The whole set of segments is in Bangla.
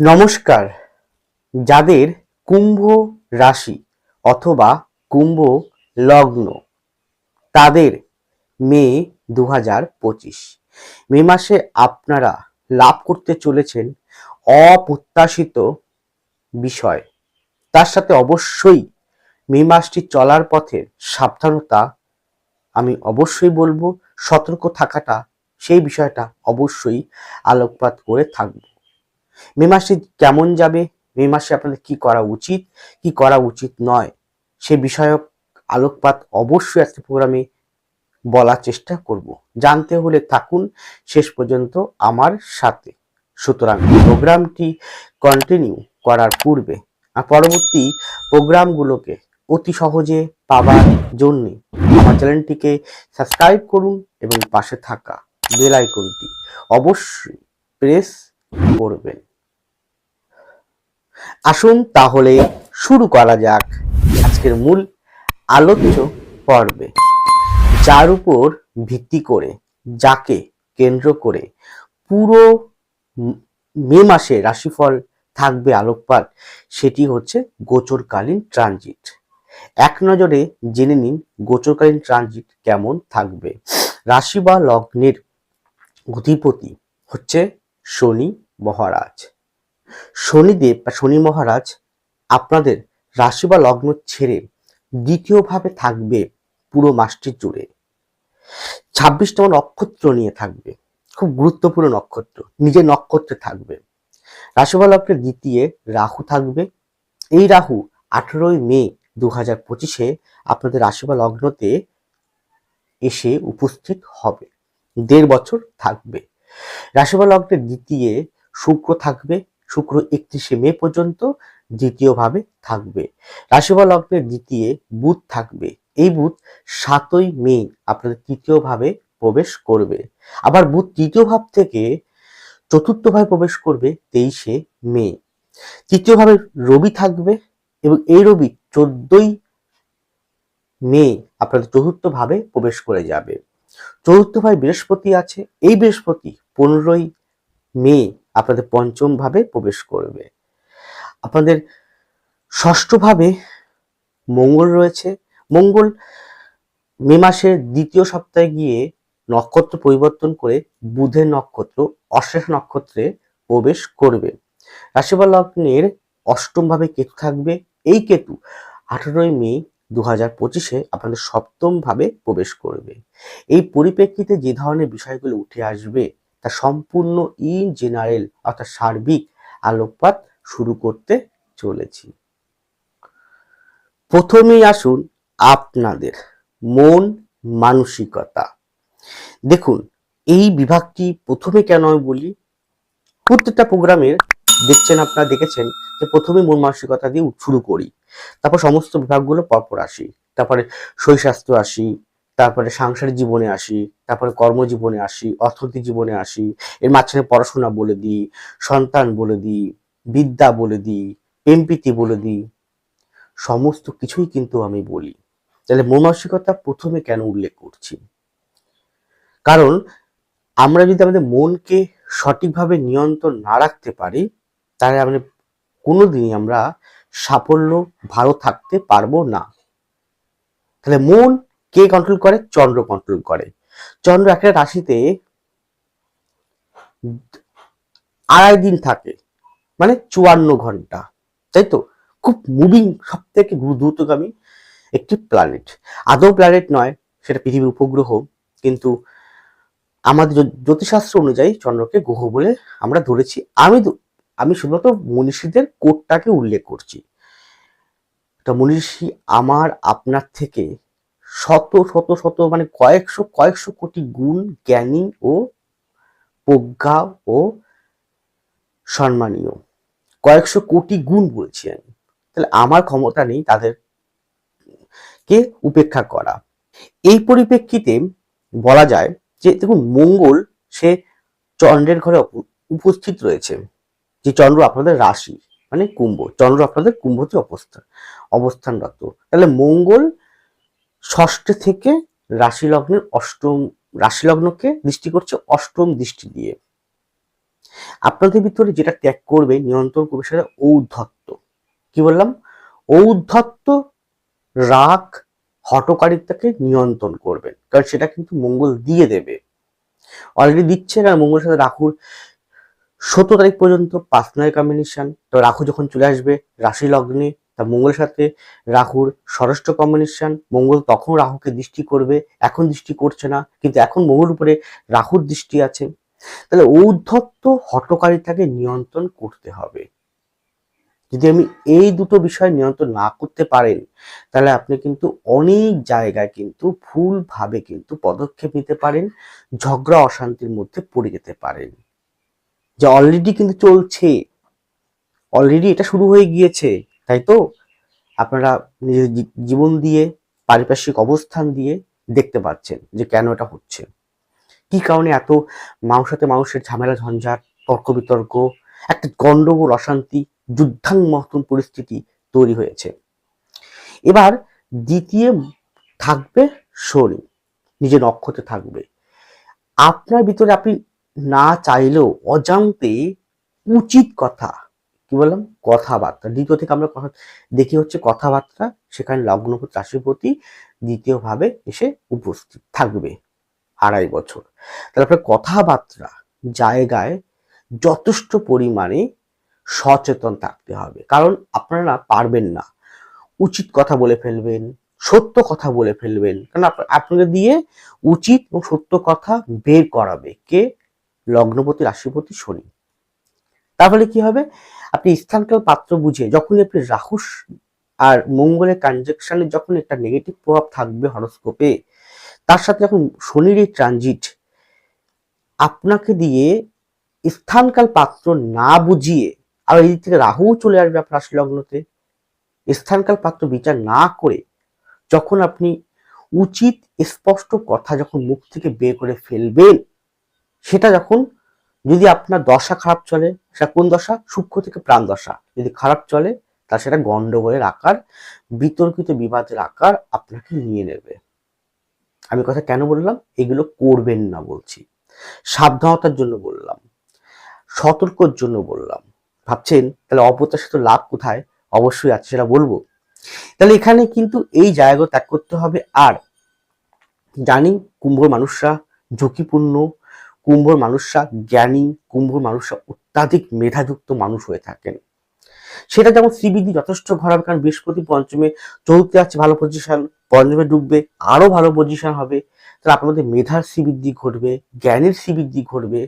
নমস্কার। যাদের কুম্ভ রাশি অথবা কুম্ভ লগ্ন, তাদের মে দু হাজার পঁচিশ। মে মাসে আপনারা লাভ করতে চলেছেন অপ্রত্যাশিত বিষয়। তার সাথে অবশ্যই মে মাসটি চলার পথে সাবধানতা, আমি অবশ্যই বলব সতর্ক থাকাটা, সেই বিষয়টা অবশ্যই আলোকপাত করে থাকব। মে মাসে কেমন যাবে? মে মাসে আপনাদের কি করা উচিত? কি করা উচিত নয়? সে বিষয়ক আলোকপাত অবশ্যই আজকে প্রোগ্রামে বলার চেষ্টা করব। জানতে হলে থাকুন। শেষ পর্যন্ত আমার সাথে। সুতরাং প্রোগ্রামটি কন্টিনিউ করার পূর্বে আর পরবর্তী প্রোগ্রামগুলোকে অতি সহজে পাবার জন্য আমার চ্যানেলটিকে সাবস্ক্রাইব করুন এবং পাশে থাকা বেল আইকনটি অবশ্যই প্রেস করবেন। আসুন তাহলে শুরু করা যাক আজকের মূল আলোচ্য পর্বে। যার উপর ভিত্তি করে, যাকে কেন্দ্র করে পুরো মে মাসে রাশিফল থাকবে আলোকপাত, সেটি হচ্ছে গোচরকালীন ট্রানজিট। এক নজরে জেনে নিন গোচরকালীন ট্রানজিট কেমন থাকবে। রাশি বা লগ্নের অধিপতি হচ্ছে শনি মহারাজ। শনিদেব বা শনি মহারাজ আপনাদের রাশি বা লগ্ন ছেড়ে দ্বিতীয়ভাবে থাকবে পুরো মাসটি জুড়ে। ছাব্বিশতম নক্ষত্র নিয়ে থাকবে। খুব গুরুত্বপূর্ণ নক্ষত্র। নিজের নক্ষত্রে থাকবে। রাশি বা লগ্নের দ্বিতীয় রাহু থাকবে। এই রাহু আঠেরোই মে দু হাজার পঁচিশে আপনাদের রাশি বা লগ্নতে এসে উপস্থিত হবে। দেড় বছর থাকবে। রাশি বা লগ্নের দ্বিতীয় শুক্র থাকবে। শুক্র একত্রিশে মে পর্যন্ত দ্বিতীয়ভাবে থাকবে। রাশি বা লগ্নের দ্বিতীয় বুধ থাকবে। এই বুধ সাতই মে আপনাদের তৃতীয়ভাবে প্রবেশ করবে। আবার বুধ তৃতীয় ভাব থেকে চতুর্থভাবে প্রবেশ করবে তেইশে মে। তৃতীয়ভাবে রবি থাকবে এবং এই রবি চোদ্দই মে আপনাদের চতুর্থ ভাবে প্রবেশ করে যাবে। চতুর্থ ভাবে বৃহস্পতি আছে। এই বৃহস্পতি পনেরোই মে আপনাদের পঞ্চম ভাবে প্রবেশ করবে। আপনাদের ষষ্ঠ ভাবে মঙ্গল রয়েছে। মঙ্গল মে মাসের দ্বিতীয় সপ্তাহে গিয়ে নক্ষত্র পরিবর্তন করে বুধের নক্ষত্র, অশেষ নক্ষত্রে প্রবেশ করবে। রাশিফল লগ্নের অষ্টম ভাবে কেতু থাকবে। এই কেতু আঠেরোই মে দু হাজার পঁচিশে আপনাদের সপ্তম ভাবে প্রবেশ করবে। এই পরিপ্রেক্ষিতে যে ধরনের বিষয়গুলো উঠে আসবে তা সম্পূর্ণ ইন জেনারেল অর্থাৎ সার্বিক আলোকপাত শুরু করতে চলেছি। প্রথমেই আসুন আপনাদের মন মানসিকতা। দেখুন, এই বিভাগটি প্রথমে কেন আমি বলি? প্রত্যেকটা প্রোগ্রামের দেখছেন আপনারা দেখেছেন যে প্রথমে মন মানসিকতা দিয়ে শুরু করি, তারপর সমস্ত বিভাগগুলো পরপর আসি, তারপরে শরীরস্বাস্থ্য আসি তারপরে সাংসারিক জীবনে আসি, তারপরে কর্মজীবনে আসি অর্থনৈতিক জীবনে আসি, এর মাঝখানে পড়াশোনা বলে দিই, সন্তান বলে দিই, বিদ্যা বলে দিই প্রেমপ্রীতি বলে দিই, সমস্ত কিছুই কিন্তু আমি বলি। তাহলে মন মানসিকতা প্রথমে কেন উল্লেখ করছি? কারণ আমরা যদি আমাদের মনকে সঠিকভাবে নিয়ন্ত্রণ না রাখতে পারি, তাহলে আমাদের কোনোদিনই আমরা সাফল্য ভালো থাকতে পারব না। তাহলে মন কে কন্ট্রোল করে? চন্দ্র কন্ট্রোল করে। চন্দ্র একটা রাশিতে আড়াই দিন থাকে মানে চুয়ান্ন ঘণ্টা, তাই তো? খুব মুভিং সব থেকে দ্রুতগামী একটি প্ল্যানেট আদৌ প্ল্যানেট নয়, সেটা পৃথিবীর উপগ্রহ, কিন্তু আমাদের জ্যোতিষশাস্ত্র অনুযায়ী চন্দ্রকে গ্রহ বলে আমরা ধরেছি। আমি আমি শুধুমাত্র মনীষীদের কোটটাকে উল্লেখ করছি। তা মনীষী আমার, আপনার থেকে শত শত শত মানে কয়েকশো কয়েকশো কোটি গুণ জ্ঞানী ও প্রজ্ঞা ও সম্মানীয়। কয়েকশো কোটি গুণ বলছি আমি। তাহলে আমার ক্ষমতা নেই তাদের কে উপেক্ষা করা। এই পরিপ্রেক্ষিতে বলা যায় যে, দেখুন, মঙ্গল, সে চন্দ্রের ঘরে উপস্থিত রয়েছে। যে চন্দ্র আপনাদের রাশি মানে কুম্ভ, চন্দ্র আপনাদের কুম্ভতে অবস্থান অবস্থানরত। তাহলে মঙ্গল ষষ্ঠ থেকে রাশি লগ্নের অষ্টম রাশি লগ্নকে দৃষ্টি করছে অষ্টম দৃষ্টি দিয়ে। আপনাদের ভিতরে যেটা ত্যাগ করবে, নিয়ন্ত্রণ করবে সেটা ঔদ্ধত্য। কি বললাম? ঔদ্ধত্য, রাগ হটকারিতাকে নিয়ন্ত্রণ করবেন কারণ সেটা কিন্তু মঙ্গল দিয়ে দেবে। অলরেডি দিচ্ছে না মঙ্গলের সাথে রাহুর সতেরো তারিখ পর্যন্ত পার্সোনাল কম্বিনেশন তো রাহু যখন চলে আসবে রাশি লগ্নে তা মঙ্গলের সাথে রাহুর ষষ্ঠ কম্বিনেশন মঙ্গল তখন রাহুকে দৃষ্টি করবে, এখন দৃষ্টি করছে না, কিন্তু এখন মঙ্গল উপরে রাহুর দৃষ্টি আছে। তাহলে ঔদ্ধত্য হটকারিতাকে নিয়ন্ত্রণ করতে হবে। যদি আমি এই দুটো বিষয় নিয়ন্ত্রণ না করতে পারেন, তাহলে আপনি কিন্তু অনেক জায়গায় কিন্তু ভুলভাবে কিন্তু পদক্ষেপ নিতে পারেন, ঝগড়া, অশান্তির মধ্যে পড়ে যেতে পারেন। যে অলরেডি কিন্তু চলছে। অলরেডি এটা শুরু হয়ে গিয়েছে। তাই তো? আপনারা নিজের জীবন দিয়ে, পারিপার্শ্বিক অবস্থান দিয়ে দেখতে পাচ্ছেন যে কেন এটা হচ্ছে। কি কারণে এত মানুষের সাথে মানুষের ঝামেলা, ঝঞ্ঝাট, তর্ক বিতর্ক, একটা গন্ডগোল, অশান্তি যুদ্ধাং মতন পরিস্থিতি তৈরি হয়েছে। এবার দ্বিতীয় থাকবে শনি, নিজের নক্ষত্রে থাকবে। আপনার ভিতরে আপনি না চাইলেও অজান্তে উচিত কথা কি বললাম? কথাবার্তা। দ্বিতীয় থেকে আমরা দেখি হচ্ছে কথাবার্তা, সেখানে লগ্নপতি রাশিপতি, দ্বিতীয়ভাবে এসে উপস্থিত থাকবে আড়াই বছর। তাহলে আপনার কথাবার্তা জায়গায় যথেষ্ট পরিমাণে সচেতন থাকতে হবে। কারণ আপনারা পারবেন না। উচিত কথা বলে ফেলবেন, সত্য কথা বলে ফেলবেন। কারণ আপ- আপনাকে দিয়ে উচিত এবং সত্য কথা বের করাবে কে? লগ্নপতি, রাশিপতি, শনি। তাহলে কি হবে? আপনি স্থানকাল পাত্র বুঝে যখনই আপনি রাহুস আর মঙ্গলের কনজাকশনে যখন একটা নেগেটিভ প্রভাব থাকবে হরস্কোপে তার সাথে যখন শনির ট্রানজিট আপনাকে দিয়ে স্থানকাল পাত্র না বুঝিয়ে আর এই দিক থেকে রাহুও চলে আসবে আপনার লগ্নতে, স্থানকাল পাত্র বিচার না করে যখন আপনি উচিত স্পষ্ট কথা যখন মুখ থেকে বের করে ফেলবেন, সেটা যখন যদি আপনার দশা খারাপ চলে, সেটা কোন দশা? সূক্ষ্ম থেকে প্রাণ দশা। যদি খারাপ চলে তা সেটা গন্ডগোলের আকার, বিতর্কিত বিবাদের আকার আপনাকে নিয়ে নেবে। আমি কথা কেন বললাম? এগুলো করবেন না বলছি। সাবধানতার জন্য বললাম। সতর্কর জন্য বললাম। ভাবছেন, তাহলে অপ্রত্যাশিত লাভ কোথায়? অবশ্যই আছে, সেটা বলব। তাহলে এখানে কিন্তু এই জায়গা ত্যাগ করতে হবে। আর জানি, কুম্ভর মানুষরা ঝুঁকিপূর্ণ কুম্ভর মানুষরা জ্ঞানী, কুম্ভর মানুষরা অত্যাধিক মেধাযুক্ত মানুষ হয়ে থাকেন। সেটা যেমন সিবিডি যথেষ্ট ঘরাবে, কারণ বৃহস্পতি পঞ্চমে চৌথে আছে ভালো পজিশন পঞ্চমে ডুববে, আরও ভালো পজিশন হবে। তাহলে আপনাদের মেধার শ্রীবৃদ্ধি ঘটবে, জ্ঞানের শ্রীবৃদ্ধি ঘটবে।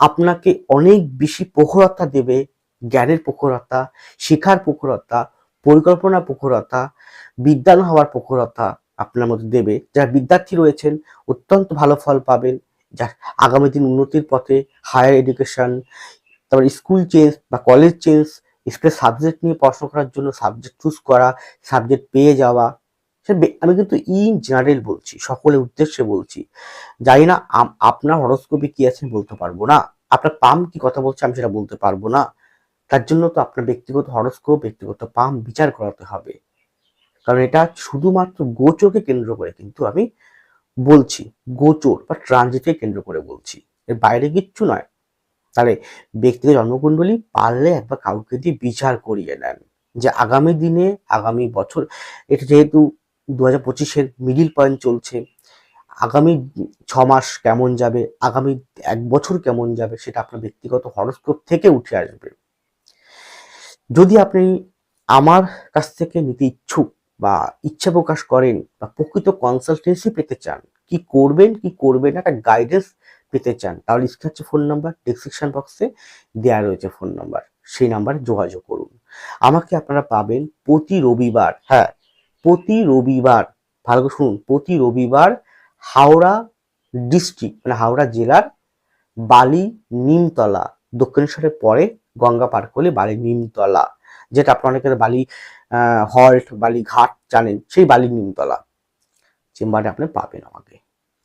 আপনাকে অনেক বেশি প্রখরতা দেবে, জ্ঞানের প্রখরতা, শিক্ষার প্রখরতা, পরিকল্পনা প্রখরতা বিদ্যান হওয়ার প্রখরতা আপনার মধ্যে দেবে। যারা বিদ্যার্থী রয়েছেন, অত্যন্ত ভালো ফল পাবেন। যা আগামী দিন উন্নতির পথে হায়ার এডুকেশন তারপর স্কুল চেঞ্জ বা কলেজ চেঞ্জ স্পেস সাবজেক্ট নিয়ে পড়াশোনা করার জন্য সাবজেক্ট চুজ করা সাবজেক্ট পেয়ে যাওয়া আমি কিন্তু ইন জেনারেল বলছি, সকলের উদ্দেশ্যে বলছি। জানি না আপনার হরস্কোপে কি আছে বলতে পারব না। আপনার পাম কি কথা বলছে আমি সেটা বলতে পারব না। তার জন্য তো আপনার ব্যক্তিগত হরস্কোপ ব্যক্তিগত পাম বিচার করাতে হবে। কারণ এটা শুধুমাত্র গোচকে কেন্দ্র করে কিন্তু আমি বলছি, গোচর বা ট্রানজিটকে কেন্দ্র করে বলছি। এর বাইরে কিচ্ছু নয়। তাহলে ব্যক্তিগত জন্মকুণ্ডলী পারলে একবার কাউকে দিয়ে বিচার করিয়ে নেন যে আগামী দিনে, আগামী বছর, এটা যেহেতু দু হাজার পঁচিশের মিডিল পয়েন্ট চলছে, আগামী ছ মাস কেমন যাবে, আগামী এক বছর কেমন যাবে, সেটা আপনার ব্যক্তিগত হরস্কোপ থেকে উঠে আসবে। যদি আপনি আমার কাছ থেকে নিতে ইচ্ছুক বা ইচ্ছা প্রকাশ করেন বা প্রকৃত কনসালটেন্সি পেতে চান, কি করবেন কি করবেন একটা গাইডেন্স পেতে চান তাহলে স্ক্রিন হচ্ছে ফোন নাম্বার ডিসক্রিপশন বক্সে দেওয়া রয়েছে ফোন নাম্বার সেই নাম্বারে যোগাযোগ করুন। আমাকে আপনারা পাবেন প্রতি রবিবার হ্যাঁ প্রতি রবিবার, ভালো শুনুন, প্রতি রবিবার হাওড়া ডিস্ট্রিক্ট মানে হাওড়া জেলার বালি নিমতলা, দক্ষিণেশ্বরের পরে গঙ্গা পার করলে বালি নিমতলা, যেটা আপনারা অনেকের বালি হল্ট বালি ঘাট জানেন, সেই বালি নিমতলা চেম্বারে আপনি পাবেন আমাকে।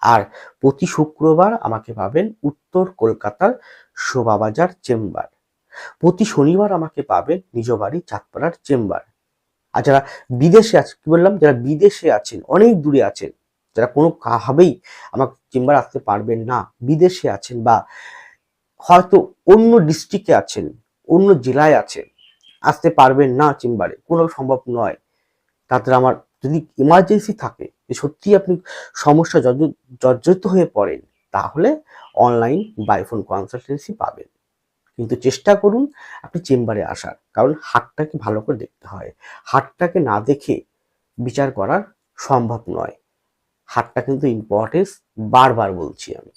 আর প্রতি শুক্রবার আমাকে পাবেন উত্তর কলকাতার শোভাবাজার চেম্বার। প্রতি শনিবার আমাকে পাবেন নিজ বাড়ি চাঁদপাড়ার চেম্বার। আর যারা বিদেশে আছে, কি বললাম? যারা বিদেশে আছেন, অনেক দূরে আছেন, যারা কোনো ভাবেই আমার চেম্বার আসতে পারবেন না, বিদেশে আছেন বা হয়তো অন্য ডিস্ট্রিক্টে আছেন, অন্য জেলায় আছেন আসতে পারবেন না চেম্বারে, কোনো সম্ভব নয়। তাতে আমার, যদি ইমার্জেন্সি থাকে, যে সত্যি আপনি সমস্যা জর্জ- জর্জরিত হয়ে পড়েন, তাহলে অনলাইন বাইফোন কনসালটেন্সি পাবেন। কিন্তু চেষ্টা করুন আপনি চেম্বারে আসার, কারণ হাটটাকে ভালো করে দেখতে হয়। হাটটাকে না দেখে বিচার করার সম্ভব নয়। হাটটা কিন্তু ইম্পর্টেন্স বারবার বলছি আমি।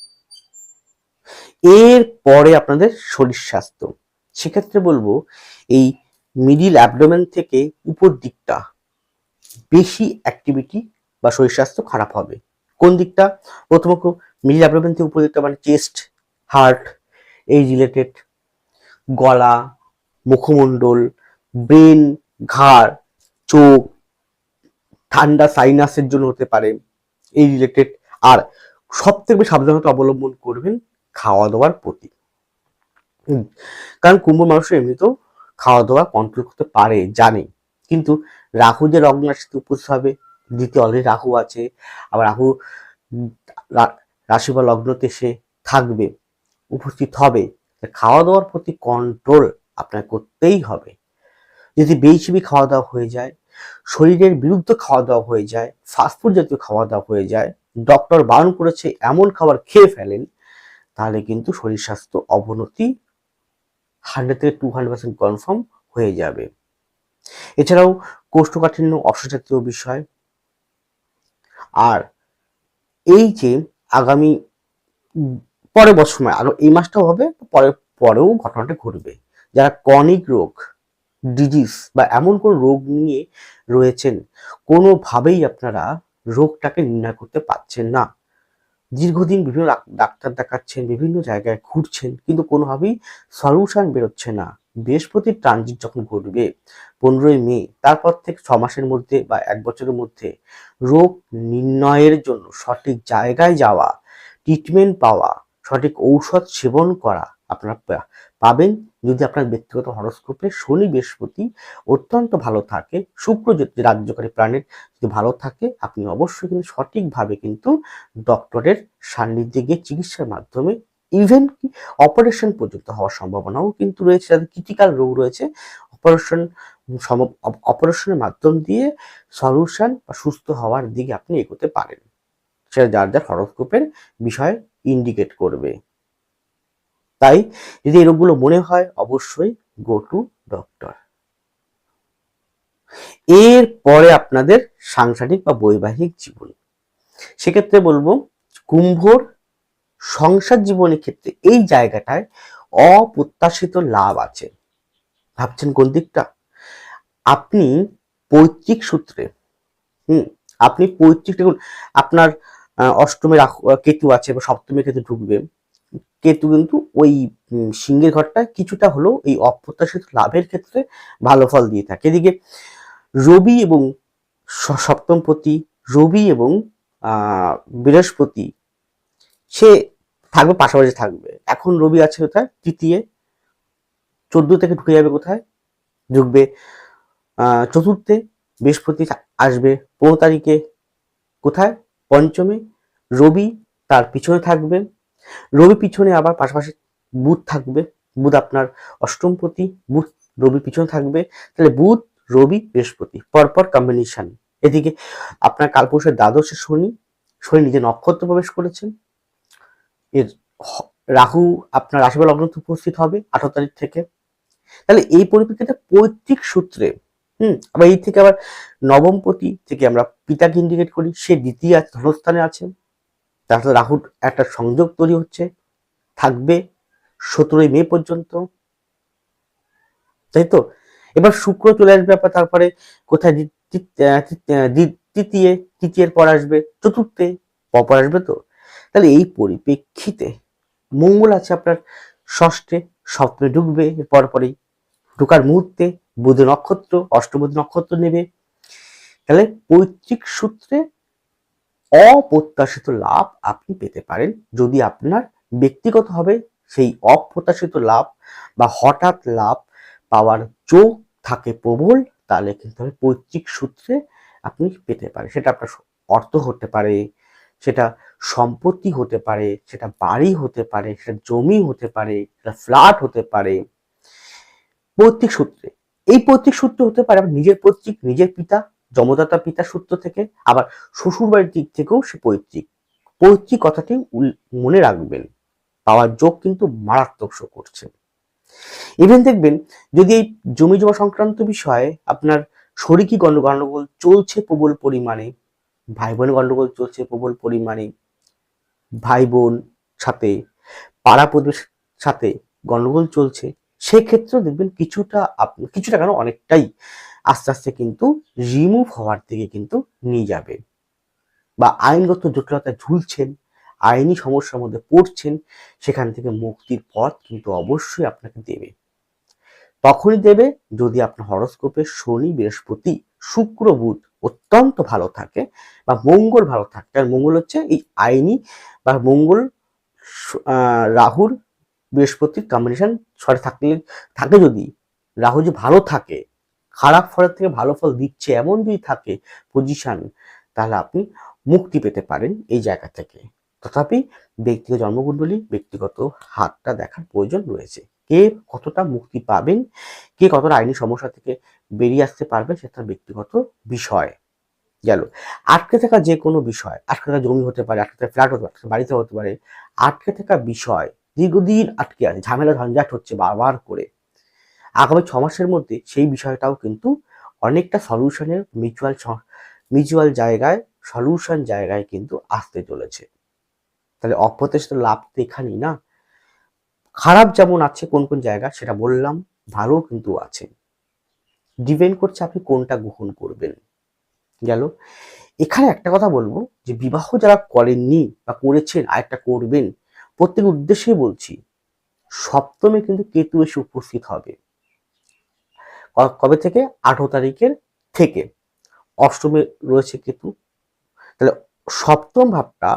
এর পরে আপনাদের শরীর স্বাস্থ্য। সেক্ষেত্রে বলব, এই মিডিল অ্যাবডোমেন থেকে উপর দিকটা বেশি অ্যাক্টিভিটি বা শরীর স্বাস্থ্য খারাপ হবে। কোন দিকটা? প্রথমত মিডিল অ্যাবডোমেন থেকে উপর দিকটা মানে চেস্ট হার্ট এই রিলেটেড গলা, মুখমণ্ডল ব্রেন ঘাড়, চোখ, ঠান্ডা সাইনাসের জন্য হতে পারে, এই রিলেটেড আর সব থেকে বেশি সাবধানতা অবলম্বন করবেন খাওয়া দাওয়ার প্রতি। কারণ কুম্ভ মানুষের এমনিতেও খাওয়া দাওয়া কন্ট্রোল করতে পারে, জানে। কিন্তু রাহু যে লগ্ন রাশিতে উপস্থিত হবে দ্বিতীয় অলরেডি রাহু আছে, আবার রাহু রাশি বা লগ্নতে সে থাকবে, উপস্থিত হবে খাওয়া দাওয়ার প্রতি কন্ট্রোল আপনার করতেই হবে। যদি বেশি খাওয়া দাওয়া হয়ে যায়, শরীরের বিরুদ্ধে খাওয়া দাওয়া হয়ে যায় ফাস্টফুড জাতীয় খাওয়া দাওয়া হয়ে যায় ডক্টর বারণ করেছে, এমন খাবার খেয়ে ফেলেন, তাহলে কিন্তু শরীর স্বাস্থ্য অবনতি হান্ড্রেড থেকে টু হান্ড্রেড কনফার্ম হয়ে যাবে। এছাড়াও কোষ্ঠকাঠিন্য অশ্বজাতীয় বিষয়। আর এই যে আগামী পরের বছর সময় আরও এই মাসটাও হবে পরে পরেও ঘটনাটা ঘটবে। যারা কনিক রোগ ডিজিজ বা এমন কোন রোগ নিয়ে রয়েছেন, কোনোভাবেই আপনারা রোগটাকে নির্ণয় করতে পারছেন না। দীর্ঘদিন বিভিন্ন ডাক্তার দেখাচ্ছেন, বিভিন্ন জায়গায় ঘুরছেন, কিন্তু কোনোভাবেই সলিউশন বেরোচ্ছে না। বৃহস্পতির ট্রানজিট যখন ঘটবে, পনেরোই মে, তারপর থেকে ছ মাসের মধ্যে বা এক বছরের মধ্যে, রোগ নির্ণয়ের জন্য সঠিক জায়গায় যাওয়া ট্রিটমেন্ট পাওয়া, সঠিক ঔষধ সেবন করা আপনারা পাবেন। যদি আপনার ব্যক্তিগত হরস্কোপে শনি বৃহস্পতি অত্যন্ত ভালো থাকে, শুক্র যে- যে রাজ্যকারী প্ল্যানেট যদি ভালো থাকে, আপনি অবশ্যই কিন্তু সঠিকভাবে কিন্তু ডক্টরের সান্নিধ্যে গিয়ে চিকিৎসার মাধ্যমে ইভেন কি অপারেশন পর্যন্ত হওয়ার সম্ভাবনাও কিন্তু রয়েছে। যাদের ক্রিটিক্যাল রোগ রয়েছে, অপারেশন অপারেশনের মাধ্যম দিয়ে সলিউশন বা সুস্থ হওয়ার দিকে আপনি এগোতে পারেন। সেটা যার যার হরস্কোপের বিষয় ইন্ডিকেট করবে। তাই যদি এই রোগগুলো মনে হয়, অবশ্যই গো টু ডক্টর এর পরে আপনাদের সাংসারিক বা বৈবাহিক জীবন। সেক্ষেত্রে বলব, কুম্ভর সংসার জীবনের ক্ষেত্রে এই জায়গাটায় অপ্রত্যাশিত লাভ আছে। ভাবছেন কোন দিকটা? আপনি পৈতৃক সূত্রে, হুম, আপনি পৈতৃক, দেখুন, আপনার অষ্টমে কেতু আছে বা সপ্তমে কেতু ঢুকবে। কেতু কিন্তু ওই সিংহের ঘরটা কিছুটা হলেও এই অপ্রত্যাশিত লাভের ক্ষেত্রে ভালো ফল দিয়ে থাকে। এদিকে রবি এবং সপ্তমপতি রবি এবং বৃহস্পতি, সে থাকবে পাশাপাশি থাকবে। এখন রবি আছে কোথায়? তৃতীয়। চোদ্দ থেকে ঢুকে যাবে কোথায়? ঢুকবে চতুর্থে। বৃহস্পতি আসবে পনেরো তারিখে। কোথায়? পঞ্চমে। রবি তার পিছনে থাকবে। রবি পিছনে আবার পাশাপাশি বুধ থাকবে। বুধ আপনার অষ্টমপতি বুধ রবি পিছনে থাকবে। তাহলে বুধ, রবি, বৃহস্পতি, পরপর কম্বিনেশন এদিকে আপনার কালপুরুষের দ্বাদশে শনি শনি নিজে নক্ষত্র প্রবেশ করেছেন। এর রাহু আপনার রাশি বা লগ্নতে উপস্থিত হবে আঠারো তারিখ থেকে। তাহলে এই পরিপ্রেক্ষিতে পৈতৃক সূত্রে, হুম, আবার এই থেকে আবার নবমপতি থেকে আমরা পিতাকে ইন্ডিকেট করি। সে দ্বিতীয় ধনস্থানে আছে। তার সাথে রাহুর একটা সংযোগ তৈরি হচ্ছে, থাকবে সতেরোই মে পর্যন্ত। তাই তো? এবার শুক্র চলে আসবে আবার, তারপরে কোথায় তৃতীয়, তৃতীয়ের পর আসবে, চতুর্থে পর আসবে তো? তাহলে এই পরিপ্রেক্ষিতে মঙ্গল আছে আপনার ষষ্ঠে, সপ্তমে ঢুকবে এর পরপরই ঢোকার মুহূর্তে বুধ নক্ষত্র, অষ্টবুধ নক্ষত্র নেবে। তাহলে পৈতৃক সূত্রে অপ্রত্যাশিত লাভ আপনি পেতে পারেন যদি আপনার ব্যক্তিগতভাবে সেই অপ্রত্যাশিত লাভ বা হঠাৎ লাভ পাওয়ার যোগ থাকে প্রবল, তাহলে কিন্তু পৈতৃক সূত্রে আপনি পেতে পারেন। সেটা আপনার অর্থ হতে পারে, সেটা সম্পত্তি হতে পারে, সেটা বাড়ি হতে পারে, সেটা জমি হতে পারে, সেটা ফ্ল্যাট হতে পারে। পৈতৃক সূত্রে। এই পৈতৃক সূত্র হতে পারে নিজের পৈতৃক, নিজের পিতা জমদাতা পিতার সূত্র থেকে আবার শ্বশুরবাড়ির দিক থেকেও সে পৈতৃক। পৈতৃক কথাটি মনে রাখবেন, পাওয়ার যোগ কিন্তু মারাত্মক শো করছে। ইভেন দেখবেন, যদি এই জমি জমা সংক্রান্ত বিষয়ে আপনার শরিকি গণ্ড গণ্ডগোল চলছে প্রবল পরিমাণে ভাই বোন গণ্ডগোল চলছে প্রবল পরিমাণে ভাই বোন সাথে, পাড়া প্রতিবেশ সাথে গণ্ডগোল চলছে, সেক্ষেত্রেও দেখবেন কিছুটা কিছুটা কেন অনেকটাই আস্তে আস্তে কিন্তু রিমুভ হওয়ার দিকে কিন্তু নিয়ে যাবে। বা আইনগত জটিলতায় ঝুলছেন, আইনি সমস্যার মধ্যে পড়ছেন, সেখান থেকে মুক্তির পথ কিন্তু অবশ্যই আপনাকে দেবে। তখনই দেবে যদি আপনার হরস্কোপে শনি, বৃহস্পতি, শুক্র, বুধ অত্যন্ত ভালো থাকে বা মঙ্গল ভালো থাকে। কারণ মঙ্গল হচ্ছে এই আইনি বা মঙ্গল রাহুর, বৃহস্পতির কম্বিনেশন সরে থাকলে, থাকে যদি, রাহু যে ভালো থাকে খারাপ ফলের থেকে ভালো ফল দিচ্ছে এমন যদি থাকে পজিশন তাহলে আপনি মুক্তি পেতে পারেন এই জায়গা থেকে। তথাপি ব্যক্তিগত জন্মকুণ্ডলী, ব্যক্তিগত হাতটা দেখার প্রয়োজন রয়েছে। কে কতটা মুক্তি পাবেন, কে কতটা আইনি সমস্যা থেকে বেরিয়ে আসতে পারবে সেটা ব্যক্তিগত বিষয়। গেল। আটকে থাকা যে কোনো বিষয়, আটকে থাকা জমি হতে পারে, আটকে থাকা ফ্ল্যাট হতে পারে বাড়িতে হতে পারে, আটকে থাকা বিষয়, দীর্ঘদিন আটকে আছে, ঝামেলা ঝঞ্ঝাট হচ্ছে বারবার করে। আগামী ছ মাসের মধ্যে সেই বিষয়টাও কিন্তু অনেকটা সলিউশনের মিউচুয়াল মিউচুয়াল জায়গায় সলিউশন জায়গায় কিন্তু আসতে চলেছে। তাহলে অপ্রত্যাশিত লাভ তো এখানেই না? খারাপ যেমন আছে কোন কোন জায়গা সেটা বললাম, ভালো কিন্তু আছে। ডিপেন্ড করছে আপনি কোনটা গ্রহণ করবেন। গেল? এখানে একটা কথা বলব, যে বিবাহ যারা করেননি বা করেছেন, আরেকটা করবেন প্রত্যেক উদ্দেশ্যে বলছি, সপ্তমে কিন্তু কেতু এসে উপস্থিত হবে। কবে থেকে? আঠারো তারিখের থেকে। অষ্টমে রয়েছে কেতু। তাহলে সপ্তম ভাবটা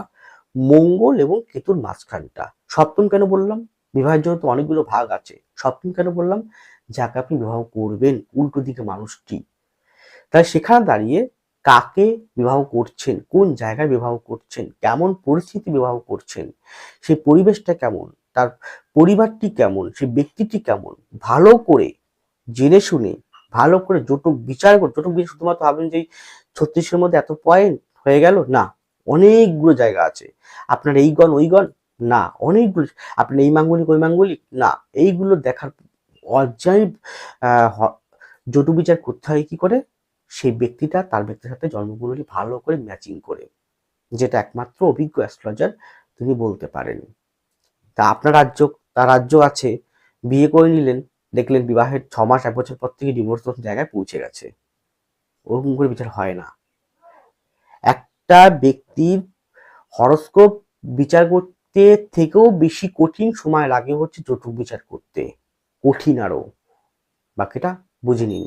মঙ্গল এবং কেতুর মাঝখানটা। সপ্তম কেন বললাম? বিবাহের জন্য তো অনেকগুলো ভাগ আছে। সপ্তম কেন বললাম? যাকে আপনি বিবাহ করবেন, উল্টো দিকে মানুষটি তাই সেখানে দাঁড়িয়ে কাকে বিবাহ করছেন, কোন জায়গায় বিবাহ করছেন, কেমন পরিস্থিতি বিবাহ করছেন, সেই পরিবেশটা কেমন, তার পরিবারটি কেমন, সেই ব্যক্তিটি কেমন, ভালো করে জেনে শুনে ভালো করে জটক বিচার করে জটক বিচার শুধুমাত্র ভাবেন যে ছত্রিশের মধ্যে এত পয়েন্ট হয়ে গেল? না, অনেকগুলো জায়গা আছে। আপনার এই গণ, ওই গণ? না, অনেকগুলো। আপনার এই মাঙ্গলিক, ওই মাঙ্গলিক? না, এইগুলো দেখার অজাইব জটু বিচার করতে হয় কি করে? সেই ব্যক্তিটা তার ব্যক্তির সাথে জন্মকুণ্ডলী ভালো করে ম্যাচিং করে, যেটা একমাত্র অভিজ্ঞ অ্যাস্ট্রোলজার তিনি বলতে পারেন। তা আপনার রাজ্য, তার রাজ্য আছে, বিয়ে করে নিলেন দেখলেন বিবাহের ছ মাস, এক বছর পর থেকে ডিভোর্স জায়গায় পৌঁছে গেছে। ওরকম করে বিচার হয় না। একটা ব্যক্তির হরস্কোপ বিচার করতে থেকেও বেশি কঠিন সময় লাগে হচ্ছে জটুক বিচার করতে। কঠিন আরও। বাকিটা বুঝে নিন।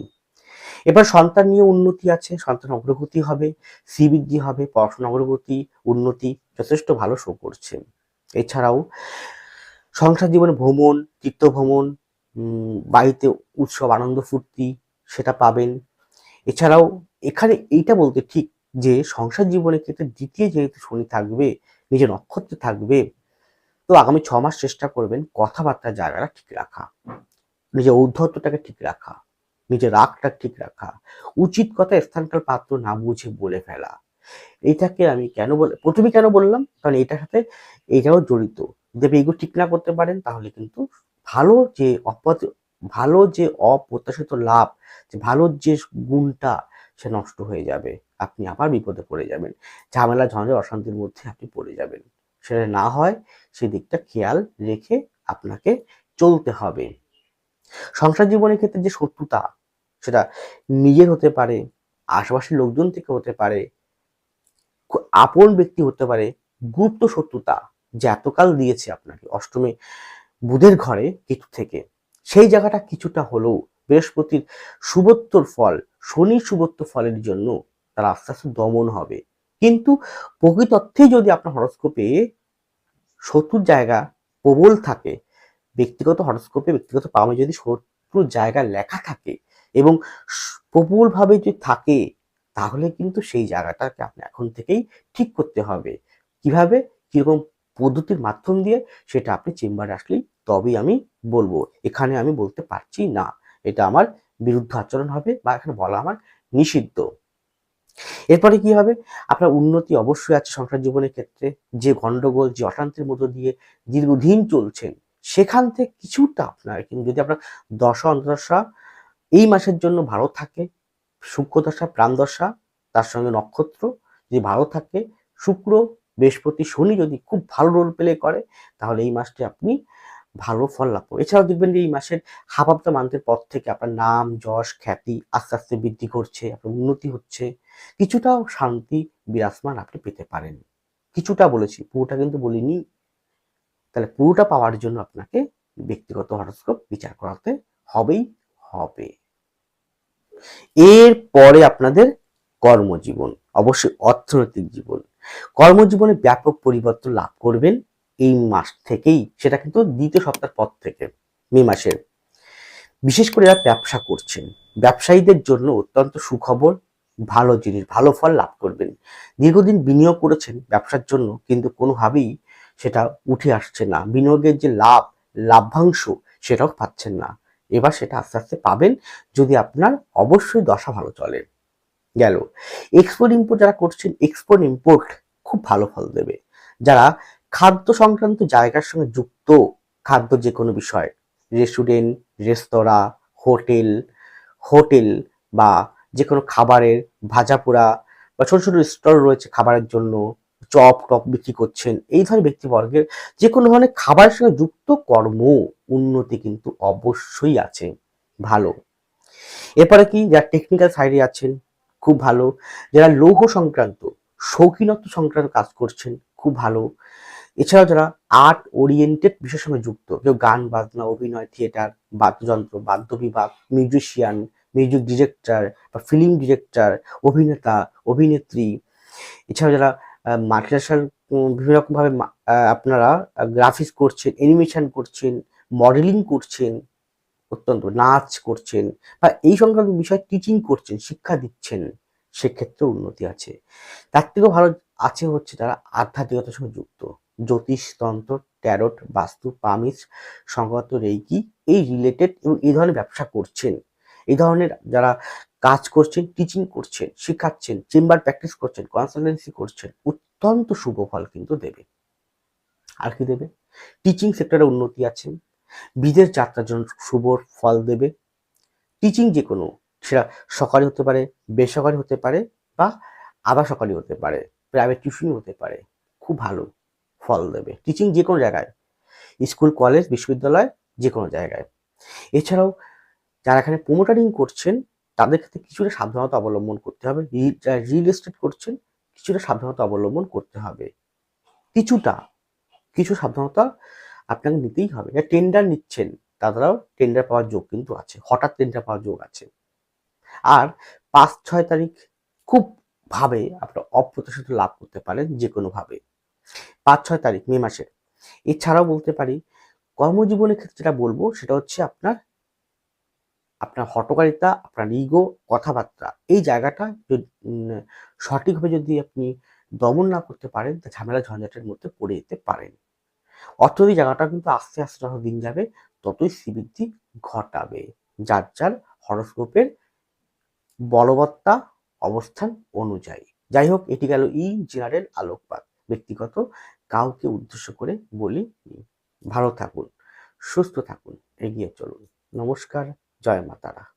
এবার সন্তান নিয়ে উন্নতি আছে, সন্তান অগ্রগতি হবে সিবৃদ্ধি হবে, পড়াশোনা অগ্রগতি, উন্নতি যথেষ্ট ভালো শো করছে। এছাড়াও সংসার জীবনে ভ্রমণ তীর্থ ভ্রমণ বাড়িতে উৎসব, আনন্দ, ফুর্তি সেটা পাবেন। এছাড়াও এখানে এইটা বলতে ঠিক যে সংসার জীবনের ক্ষেত্রে দ্বিতীয় যেহেতু শনি থাকবে, নিজের নক্ষত্রে থাকবে, তো আগামী ছ মাস চেষ্টা করবেন কথাবার্তার জায়গাটা ঠিক রাখা, নিজের ঔদ্ধত্যটাকে ঠিক রাখা, নিজের রাগটা ঠিক রাখা, উচিত কথা স্থানকাল পাত্র না বুঝে বলে ফেলা। এটাকে আমি কেন বল, প্রথমে কেন বললাম? কারণ এটার সাথে এটাও জড়িত। যদি এগুলো ঠিক না করতে পারেন তাহলে কিন্তু ভালো যে অপত, ভালো যে অপ্রত্যাশিত লাভ, যে ভালো যে গুণটা, সে নষ্ট হয়ে যাবে। আপনি আবার বিপদে পড়ে যাবেন। ঝামেলা ঝঞ্ঝাট অশান্তির মধ্যে আপনি পড়ে যাবেন। সেটা না হয় সেই দিকটা খেয়াল রেখে আপনাকে চলতে হবে। সংসার জীবনের ক্ষেত্রে যে শত্রুতা, সেটা নিজের হতে পারে, আশেপাশের লোকজন থেকে হতে পারে আপন ব্যক্তি হতে পারে, গুপ্ত শত্রুতা, যে এতকাল দিয়েছে আপনাকে, অষ্টমে বুধের ঘরে কেতু থেকে। সেই জায়গাটা কিছুটা হলেও বৃহস্পতির শুভত্বর ফল, শনি শুভত্ব ফলের জন্য তারা আস্তে আস্তে দমন হবে। কিন্তু প্রকৃতর্থে যদি আপনার হরস্কোপে শত্রুর জায়গা প্রবল থাকে, ব্যক্তিগত হরস্কোপে ব্যক্তিগত পামে যদি শত্রুর জায়গা লেখা থাকে এবং প্রবলভাবে যদি থাকে, তাহলে কিন্তু সেই জায়গাটাকে আপনি এখন থেকেই ঠিক করতে হবে। কীভাবে? কীরকম পদ্ধতির মাধ্যম দিয়ে সেটা আপনি চেম্বারে আসলেই তবেই আমি বলব। এখানে আমি বলতে পারছি না। এটা আমার বিরুদ্ধ আচরণ হবে বা এখানে বলা আমার নিষিদ্ধ। এরপরে কি হবে? আপনার উন্নতি অবশ্যই আছে সংসার জীবনের ক্ষেত্রে। যে গন্ডগোল, যে অশান্তির মধ্য দিয়ে দীর্ঘদিন চলছেন, সেখান থেকে কিছুটা আপনার কিন্তু যদি আপনার দশা অন্তদশা এই মাসের জন্য ভালো থাকে শুক্রদশা প্রাণদশা তার সঙ্গে নক্ষত্র, যদি ভালো থাকে, শুক্র বৃহস্পতি শনি যদি খুব ভালো রোল প্লে করে, তাহলে এই মাসটি আপনি ভালো ফল লাভ করবে এছাড়াও দেখবেন যে এই মাসের হাবাবদা মান্থের পর থেকে আপনার নাম, যশ, খ্যাতি আস্তে আস্তে বৃদ্ধি করছে, আপনার উন্নতি হচ্ছে। কিছুটাও শান্তি, বিরাজমান আপনি পেতে পারেন। কিছুটা বলেছি, পুরোটা কিন্তু বলিনি। তাহলে পুরোটা পাওয়ার জন্য আপনাকে ব্যক্তিগত হরস্কোপ বিচার করাতে হবেই হবে। এর পরে আপনাদের কর্মজীবন, অবশ্যই অর্থনৈতিক জীবন। কর্মজীবনে ব্যাপক পরিবর্তন লাভ করবেন এই মাস থেকেই, সেটা কিন্তু দ্বিতীয় সপ্তাহ পর থেকে, মে মাসের। বিশেষ করে যারা ব্যবসা করছেন, ব্যবসায়ীদের জন্য অত্যন্ত সুখবর, ভালো জিনিস, ভালো ফল লাভ করবেন। দীর্ঘদিন বিনিয়োগ করেছেন ব্যবসার জন্য, কিন্তু কোনোভাবেই সেটা উঠে আসছে না। বিনিয়োগের যে লাভ, লাভ্যাংশ, সেটাও পাচ্ছেন না। এবার সেটা আস্তে আস্তে পাবেন, যদি আপনার অবশ্যই দশা ভালো চলে। গেল। এক্সপোর্ট ইম্পোর্ট যারা করছেন এক্সপোর্ট ইম্পোর্ট খুব ভালো ফল দেবে। যারা খাদ্য সংক্রান্ত জায়গার সঙ্গে যুক্ত, খাদ্য যে কোনো বিষয় রেস্টুরেন্ট রেস্তোরাঁ হোটেল হোটেল বা যে কোনো খাবারের ভাজা পোড়া বা ছোট ছোট স্টল রয়েছে খাবারের জন্য, চপ টপ বিক্রি করছেন, এই ধরনের ব্যক্তিবর্গের যে কোনো ধরনের খাবারের সঙ্গে যুক্ত কর্ম উন্নতি কিন্তু অবশ্যই আছে, ভালো। এরপরে কি, যারা টেকনিক্যাল সাইডে আছেন খুব ভালো। যারা লৌহ সংক্রান্ত, শৌখিনত্ব সংক্রান্ত কাজ করছেন, খুব ভালো। এছাড়াও যারা আর্ট ওরিয়েন্টেড বিষয়ের সঙ্গে যুক্ত, কেউ গান, বাজনা, অভিনয় থিয়েটার বাদ্যযন্ত্র বাদ্য বিভাগ মিউজিশিয়ান মিউজিক ডিরেক্টর বা ফিল্ম ডিরেক্টর অভিনেতা, অভিনেত্রী। এছাড়াও যারা মাল্টিনেশনাল বিভিন্ন রকমভাবে আপনারা গ্রাফিক্স করছেন অ্যানিমেশন করছেন মডেলিং করছেন অত্যন্ত নাচ করছেন বা এই সংক্রান্ত বিষয় টিচিং করছেন, শিক্ষা দিচ্ছেন সেক্ষেত্রে উন্নতি আছে। তার থেকেও ভালো আছে হচ্ছে তারা আধ্যাত্মিকতার সঙ্গে যুক্ত। জ্যোতিষতন্ত্র ট্যারট বাস্তু পামিস সংগত রেইকি, এই রিলেটেড এবং এই ধরনের ব্যবসা করছেন। এই ধরনের যারা কাজ করছেন টিচিং করছেন, শেখাচ্ছেন চেম্বার প্র্যাকটিস করছেন কনসালটেন্সি করছেন, অত্যন্ত শুভ ফল কিন্তু দেবে। আর কি দেবে? টিচিং সেক্টরে উন্নতি আছে। বিদেশ যাত্রার জন্য শুভ ফল দেবে। টিচিং যে কোনো, সেটা সরকারি হতে পারে, বেসরকারি হতে পারে বা আধা সরকারি হতে পারে প্রাইভেট টিউশনই হতে পারে, খুব ভালো ফল দেবে। টিচিং যে কোনো জায়গায় স্কুল কলেজ বিশ্ববিদ্যালয় যে কোনো জায়গায়। এছাড়াও যারা এখানে প্রোমোটারিং করছেন, তাদের ক্ষেত্রে কিছুটা সাবধানতা অবলম্বন করতে হবে। যারা রিয়েল এস্টেট করছেন, কিছুটা সাবধানতা অবলম্বন করতে হবে। কিছুটা, কিছু সাবধানতা আপনাকে নিতেই হবে। যারা টেন্ডার নিচ্ছেন তারাও টেন্ডার পাওয়ার যোগ কিন্তু আছে, হঠাৎ টেন্ডার পাওয়ার যোগ আছে। আর পাঁচ, ছয় তারিখ খুব ভাবে আপনার অপ্রত্যাশিত লাভ করতে পারেন যে কোনোভাবে পাঁচ, ছয় তারিখ, মে মাসের। এছাড়াও বলতে পারি, কর্মজীবনের ক্ষেত্রে যেটা বলব, সেটা হচ্ছে আপনার আপনার হটকারিতা, আপনার ইগো কথাবার্তা, এই জায়গাটা সঠিকভাবে যদি আপনি দমন না করতে পারেন, তা ঝামেলা ঝঞ্ঝাটের মধ্যে পড়ে যেতে পারেন। অর্থনৈতিক জায়গাটা কিন্তু আস্তে আস্তে যত দিন যাবে, ততই শ্রীবৃদ্ধি ঘটাবে। যার যার হরস্কোপের বলবত্তা অবস্থান অনুযায়ী। যাই হোক, এটি গেল ই জেনারেল আলোকপাত। ব্যক্তিগত, কাউকে উদ্দেশ্য করে বলি ভালো থাকুন, সুস্থ থাকুন, এগিয়ে চলুন। নমস্কার, জয় মাতারা।